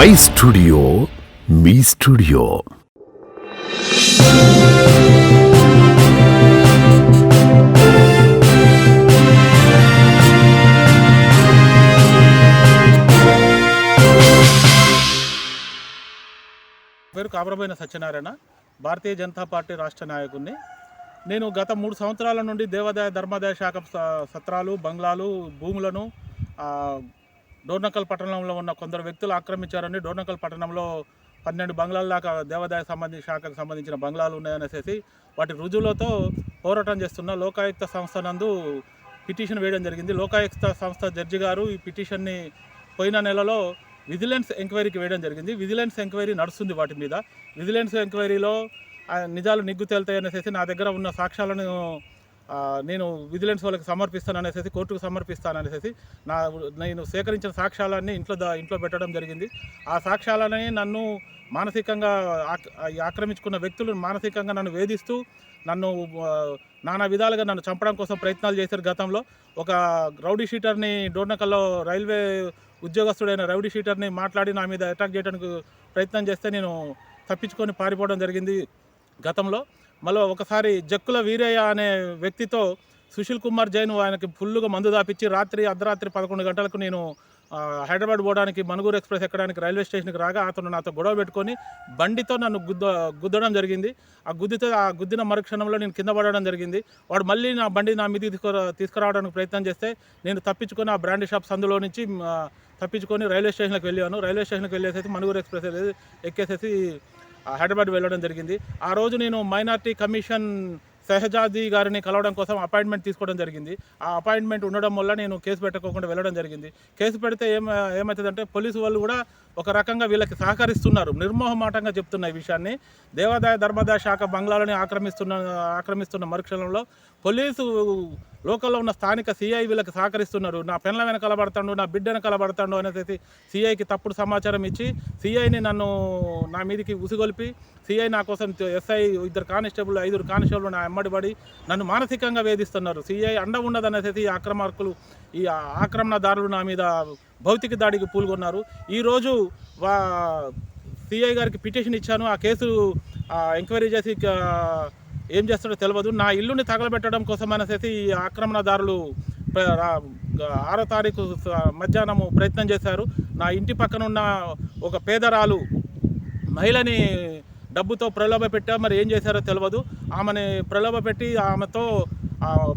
My studio మీ studio. పేరు Kabraboina Satyanarayana Bharatiya Janata party రాష్ట్ర నాయకుడిని. నేను గత మూడు సంవత్సరాల నుండి దేవాదాయ ధర్మాదాయ శాఖ సత్రాలు బంగ్లాలు భూములను డోర్నకల్ పట్టణంలో ఉన్న కొందరు వ్యక్తులు ఆక్రమించారని డోర్నకల్ పట్టణంలో పన్నెండు బంగ్లాల దాకా దేవాదాయ సంబంధించి శాఖకు సంబంధించిన బంగ్లాలు ఉన్నాయనేసి వాటి రుజువులతో పోరాటం చేస్తున్న లోకాయుక్త సంస్థ నందు పిటిషన్ వేయడం జరిగింది. లోకాయుక్త సంస్థ జడ్జి గారు ఈ పిటిషన్ని పోయిన నెలలో విజిలెన్స్ ఎంక్వైరీకి వేయడం జరిగింది. విజిలెన్స్ ఎంక్వైరీ నడుస్తుంది వాటి మీద. విజిలెన్స్ ఎంక్వైరీలో నిజాలు నిగ్గు తేలుతాయనేసి నా దగ్గర ఉన్న సాక్ష్యాలను నేను విజిలెన్స్ వాళ్ళకి సమర్పిస్తాననేసి కోర్టుకు సమర్పిస్తాననేసి నా నేను సేకరించిన సాక్ష్యాలన్నీ ఇంట్లో ఇంట్లో పెట్టడం జరిగింది. ఆ సాక్ష్యాలని నన్ను మానసికంగా ఆక్రమించుకున్న వ్యక్తులు మానసికంగా నన్ను వేధిస్తూ నన్ను నానా విధాలుగా నన్ను చంపడం కోసం ప్రయత్నాలు చేశారు గతంలో. ఒక రౌడీ షీటర్ని డోర్నకల్లో రైల్వే ఉద్యోగస్తుడైన రౌడీ షీటర్ని మాట్లాడి నా మీద అటాక్ చేయడానికి ప్రయత్నం చేస్తే నేను తప్పించుకొని పారిపోవడం జరిగింది గతంలో. మళ్ళీ ఒకసారి జక్కుల వీరయ్య అనే వ్యక్తితో సుశీల్ కుమార్ జైన్ ఆయనకి ఫుల్గా మందు దాపించి రాత్రి అర్ధరాత్రి పదకొండు గంటలకు నేను హైదరాబాద్ పోవడానికి మనుగూరు ఎక్స్ప్రెస్ ఎక్కడానికి రైల్వే స్టేషన్కి రాగా అతను నాతో గొడవ పెట్టుకొని బండితో నన్ను గుద్ద గుద్దడం జరిగింది. ఆ గుద్దితో ఆ గుద్దిన మరుక్షణంలో నేను కింద పడడం జరిగింది. వాడు మళ్ళీ నా బండి నా మీద తీసుకురా తీసుకురావడానికి ప్రయత్నం చేస్తే నేను తప్పించుకొని ఆ బ్రాండ్ షాప్ సందులో నుంచి తప్పించుకొని రైల్వే స్టేషన్కి వెళ్ళాను. రైల్వే స్టేషన్కి వెళ్ళేసేసి మనుగూరు ఎక్స్ప్రెస్ వెళ్ళేసి ఎక్కేసేసి హైదరాబాద్ వెళ్ళడం జరిగింది. ఆ రోజు నేను మైనార్టీ కమిషన్ సహజాది గారిని కలవడం కోసం అపాయింట్మెంట్ తీసుకోవడం జరిగింది. ఆ అపాయింట్మెంట్ ఉండడం వల్ల నేను కేసు పెట్టకోకుండా వెళ్ళడం జరిగింది. కేసు పెడితే ఏమ ఏమవుతుందంటే పోలీసు వాళ్ళు కూడా ఒక రకంగా వీళ్ళకి సహకరిస్తున్నారు. నిర్మోహమాటంగా చెప్తున్న ఈ విషయాన్ని. దేవాదాయ ధర్మాదాయ శాఖ బంగ్లాలని ఆక్రమిస్తున్న ఆక్రమిస్తున్న మరుక్షణంలో పోలీసు లోకల్లో ఉన్న స్థానిక సిఐ వీళ్ళకి సహకరిస్తున్నారు. నా పెన్ల వెనకాల పడతాడు నా బిడ్డ కలబడతాడు అనేసి సిఐకి తప్పుడు సమాచారం ఇచ్చి సిఐని నన్ను నా మీదికి ఉసిగొలిపి సిఐ నా కోసం ఎస్ఐ ఇద్దరు కానిస్టేబుల్ ఐదుగురు కానిస్టేబుల్ నా ఎమ్మడి పడి నన్ను మానసికంగా వేధిస్తున్నారు. సిఐ అండ ఉండదనేసి ఈ ఆక్రమార్కులు ఈ ఆక్రమణదారులు నా మీద భౌతిక దాడికి పూల్గొన్నారు. ఈరోజు వా సిఐ గారికి పిటిషన్ ఇచ్చాను. ఆ కేసు ఆ, ఎంక్వైరీ చేసి ఏం చేస్తాడో తెలియదు నా ఇల్లుని తగలబెట్టడం కోసం అనేసి ఈ ఆక్రమణదారులు ఆరో తారీఖు మధ్యాహ్నము ప్రయత్నం చేశారు. నా ఇంటి పక్కన ఉన్న ఒక పేదరాలు మహిళని డబ్బుతో ప్రలోభ పెట్టా మరి ఏం చేశారో తెలియదు ఆమెని ప్రలోభ పెట్టి ఆమెతో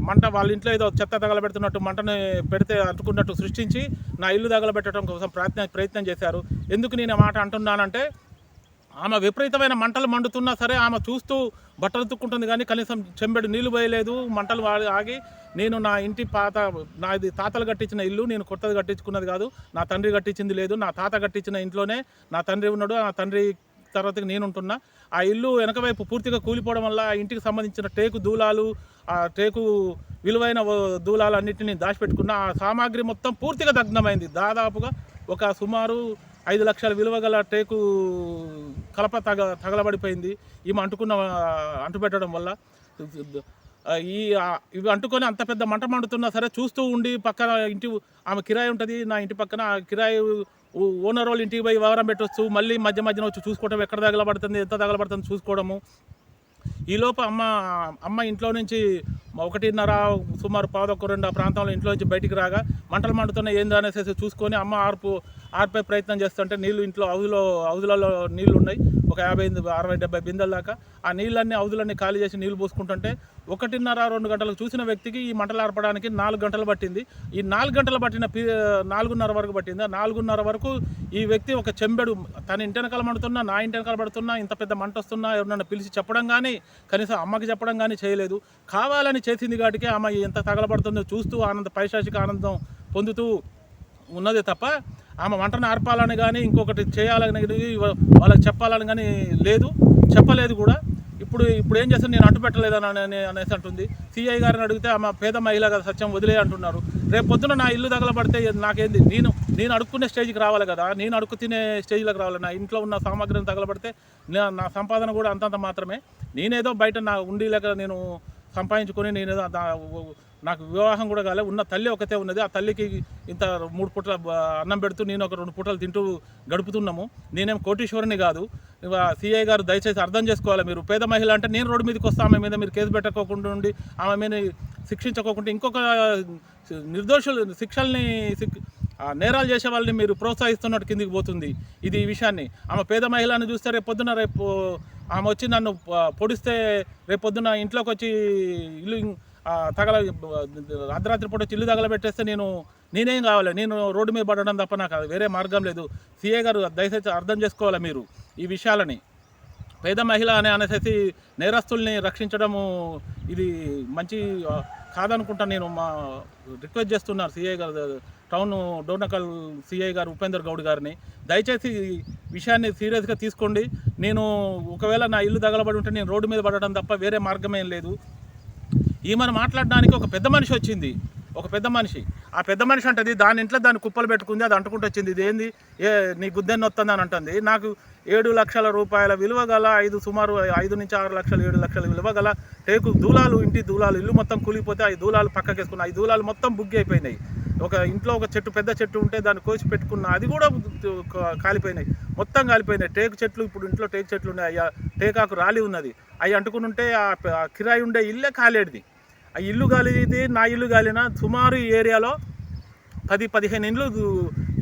మంట వాళ్ళ ఇంట్లో ఏదో చెత్త తగలబెడుతున్నట్టు మంటని పెడితే అంటుకున్నట్టు సృష్టించి నా ఇల్లు తగలబెట్టడం కోసం ప్రయత్నం ప్రయత్నం చేశారు. ఎందుకు నేను ఆ మాట అంటున్నానంటే ఆమె విపరీతమైన మంటలు మండుతున్నా సరే ఆమె చూస్తూ బట్టలు తుక్కుంటుంది కానీ కనీసం చెంబెడు నీళ్ళు పోయలేదు. మంటలు వాడి ఆగి నేను నా ఇంటి పాత నాది తాతలు కట్టించిన ఇల్లు నేను కొత్తది కట్టించుకున్నది కాదు. నా తండ్రి కట్టించింది లేదు. నా తాత కట్టించిన ఇంట్లోనే నా తండ్రి ఉన్నాడు. నా తండ్రి తర్వాత నేను ఉంటున్నా ఆ ఇల్లు వెనక వైపు పూర్తిగా కూలిపోవడం వల్ల ఆ ఇంటికి సంబంధించిన టేకు దూలాలు ఆ టేకు విలువైన దూలాలు అన్నింటినీ దాచిపెట్టుకున్న ఆ సామాగ్రి మొత్తం పూర్తిగా దగ్ధమైంది. దాదాపుగా ఒక సుమారు ఐదు లక్షల విలువ గల టేకు కలప తగ తగలబడిపోయింది. ఈమె అంటుకున్న అంటుపెట్టడం వల్ల. ఈ ఇవి అంటుకొని అంత పెద్ద మంట మండుతున్నా సరే చూస్తూ ఉండి పక్కన ఇంటి ఆమె కిరాయి ఉంటుంది. నా ఇంటి పక్కన ఆ కిరాయి ఓనర్ వాళ్ళు ఇంటికి పోయి వ్యవహారం పెట్టొచ్చు మళ్ళీ మధ్య మధ్యన వచ్చి చూసుకోవడం ఎక్కడ తగలబడుతుంది ఎంత తగలబడుతుంది చూసుకోవడము. ఈలోపు అమ్మ అమ్మ ఇంట్లో నుంచి ఒకటిన్నర సుమారు పాదొక్క రెండు ఆ ప్రాంతంలో ఇంట్లో నుంచి బయటికి రాగా మంటలు మండుతున్నాయి ఏందో అనేసి చూసుకొని అమ్మ ఆర్పు ఆర్పే ప్రయత్నం చేస్తుంటే నీళ్ళు ఇంట్లో హౌజులో హౌజులలో నీళ్ళు ఉన్నాయి. ఒక యాభై ఎనిమిది, అరవై డెబ్బై బిందెల దాకా ఆ నీళ్ళన్నీ అవధులన్నీ ఖాళీ చేసి నీళ్ళు పోసుకుంటుంటే ఒకటిన్నర రెండు గంటలకు చూసిన వ్యక్తికి ఈ మంటలు ఆర్పడానికి నాలుగు గంటలు పట్టింది. ఈ నాలుగు గంటలు పట్టిన నాలుగున్నర వరకు పట్టింది. ఆ నాలుగున్నర వరకు ఈ వ్యక్తి ఒక చెంబెడు తన ఇంటి మండుతున్నా నా ఇంటి పడుతున్నా ఇంత పెద్ద మంట వస్తున్నా ఎవరన్నా పిలిచి చెప్పడం కానీ కనీసం అమ్మకి చెప్పడం కానీ చేయలేదు. కావాలని చేసింది కాబట్టి ఆమె ఎంత తగలబడుతుందో చూస్తూ ఆనంద పైశాచిక ఆనందం పొందుతూ ఉన్నదే తప్ప ఆమె వంటను ఆర్పాలని కానీ ఇంకొకటి చేయాలని వాళ్ళకి చెప్పాలని కానీ లేదు. చెప్పలేదు కూడా. ఇప్పుడు ఇప్పుడు ఏం చేస్తాను? నేను అంటు పెట్టలేదని అని అనేసి అంటుంది. సిఐ గారిని అడిగితే ఆమె పేద మహిళ కదా సత్యం వదిలే అంటున్నారు. రేపు పొద్దున నా ఇల్లు తగలబడితే నాకేంది? నేను నేను అడుక్కునే స్టేజ్కి రావాలి కదా. నేను అడుక్కు తినే స్టేజ్లోకి రావాలి. నా ఇంట్లో ఉన్న సామాగ్రిని తగలబడితే నా నా సంపాదన కూడా అంతంత మాత్రమే. నేనేదో బయట నా ఉండి లేక నేను సంపాదించుకొని నేనేదో దా- నాకు వివాహం కూడా కాలే. ఉన్న తల్లి ఒకతే ఉన్నది. ఆ తల్లికి ఇంత మూడు పూటల అన్నం పెడుతూ నేను ఒక రెండు పూటలు తింటూ గడుపుతున్నాము. నేనేం కోటీశ్వరుని కాదు. సిఐ గారు దయచేసి అర్థం చేసుకోవాలి మీరు. పేద మహిళ అంటే నేను రోడ్డు మీదకి వస్తా ఆమె మీద మీరు కేసు పెట్టకోకుండా ఉండి ఆమె మీద శిక్షించకోకుండా ఇంకొక నిర్దోషులు శిక్షల్ని నేరాలు చేసే వాళ్ళని మీరు ప్రోత్సహిస్తున్నట్టు కిందికి పోతుంది ఇది ఈ విషయాన్ని. ఆమె పేద మహిళను చూస్తే రేపు పొద్దున రేపు ఆమె వచ్చి నన్ను పొడిస్తే రేపు పొద్దున ఇంట్లోకి వచ్చి ఇల్లు తగల అర్ధరాత్రి పూట చిల్లు తగలబెట్టేస్తే నేను నేనేం కావాలి? నేను రోడ్డు మీద పడడం తప్ప నాకు వేరే మార్గం లేదు. సీఏ గారు దయచేసి అర్థం చేసుకోవాలి మీరు ఈ విషయాలని. పేద మహిళ అనే అనేసి నేరస్తుల్ని రక్షించడము ఇది మంచి కాదనుకుంటా నేను మా రిక్వెస్ట్ చేస్తున్నాను సిఐ గారు టౌన్ డోర్నకల్ సిఐ గారు ఉపేందర్ గౌడ్ గారిని. దయచేసి విషయాన్ని సీరియస్గా తీసుకోండి. నేను ఒకవేళ నా ఇల్లు తగలబడి ఉంటే నేను రోడ్డు మీద పడడం తప్ప వేరే మార్గమేం లేదు. ఈమెను మాట్లాడడానికి ఒక పెద్ద మనిషి వచ్చింది. ఒక పెద్ద మనిషి. ఆ పెద్ద మనిషి అంటది దాని ఇంట్లో దాన్ని కుప్పలు పెట్టుకుంది అది అంటుకుంటూ వచ్చింది. ఇది ఏంది ఏ నీ గుద్దెన్ని వస్తుంది అని అంటుంది. నాకు ఏడు లక్షల రూపాయల విలువ గల ఐదు సుమారు ఐదు నుంచి ఆరు లక్షలు ఏడు లక్షల విలువ గల టేకు దూలాలు ఇంటి దూలాలు ఇల్లు మొత్తం కూలిపోతే ఆ దూలాలు పక్కకేసుకున్నాయి ఐదు దూలాలు మొత్తం బుగ్గి అయిపోయినాయి. ఒక ఇంట్లో ఒక చెట్టు పెద్ద చెట్టు ఉంటే దాన్ని కోసి పెట్టుకున్న అది కూడా కాలిపోయినాయి. మొత్తం కాలిపోయినాయి. టేకు చెట్లు ఇప్పుడు ఇంట్లో టేకు చెట్లు ఉన్నాయి. అయ్యా టేకాకు రాలి ఉన్నది. అవి అంటుకుని ఉంటే ఆ ఆ కిరాయి ఉండే ఇల్లే కాలేడిది. ఆ ఇల్లు గాలిది నా ఇల్లు గాలిన సుమారు ఈ ఏరియాలో పది పదిహేను ఇండ్లు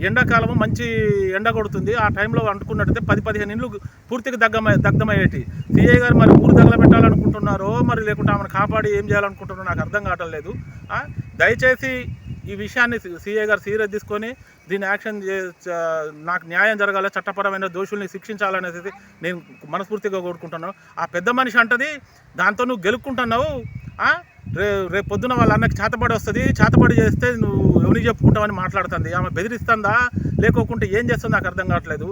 ఎండాకాలం మంచి ఎండ కొడుతుంది. ఆ టైంలో అంటుకున్నట్టయితే పది పదిహేను ఇండ్లు పూర్తిగా దగ్గమ దగ్ధమయ్యేటి. సిఐ గారు మరి ఊరు పెట్టాలనుకుంటున్నారో మరి లేకుంటే ఆమెను కాపాడి ఏం చేయాలనుకుంటున్నారో నాకు అర్థం కావట్లేదు లేదు. దయచేసి ఈ విషయాన్ని సిఐ గారు సీరియస్ తీసుకొని దీన్ని యాక్షన్ నాకు న్యాయం జరగాలి చట్టపరమైన దోషుల్ని శిక్షించాలనేది నేను మనస్ఫూర్తిగా కోరుకుంటున్నాను. ఆ పెద్ద మనిషి అంటది దాంతో నువ్వు గెలుక్కుంటున్నావు రే రేపు పొద్దున వాళ్ళ అన్నకి చేతబడి వస్తుంది చేతబడి చేస్తే నువ్వు ఎవరికి చెప్పుకుంటావని మాట్లాడుతుంది. ఆమె బెదిరిస్తుందా? లేకోకుంటే ఏం చేస్తుందో నాకు అర్థం కావట్లేదు.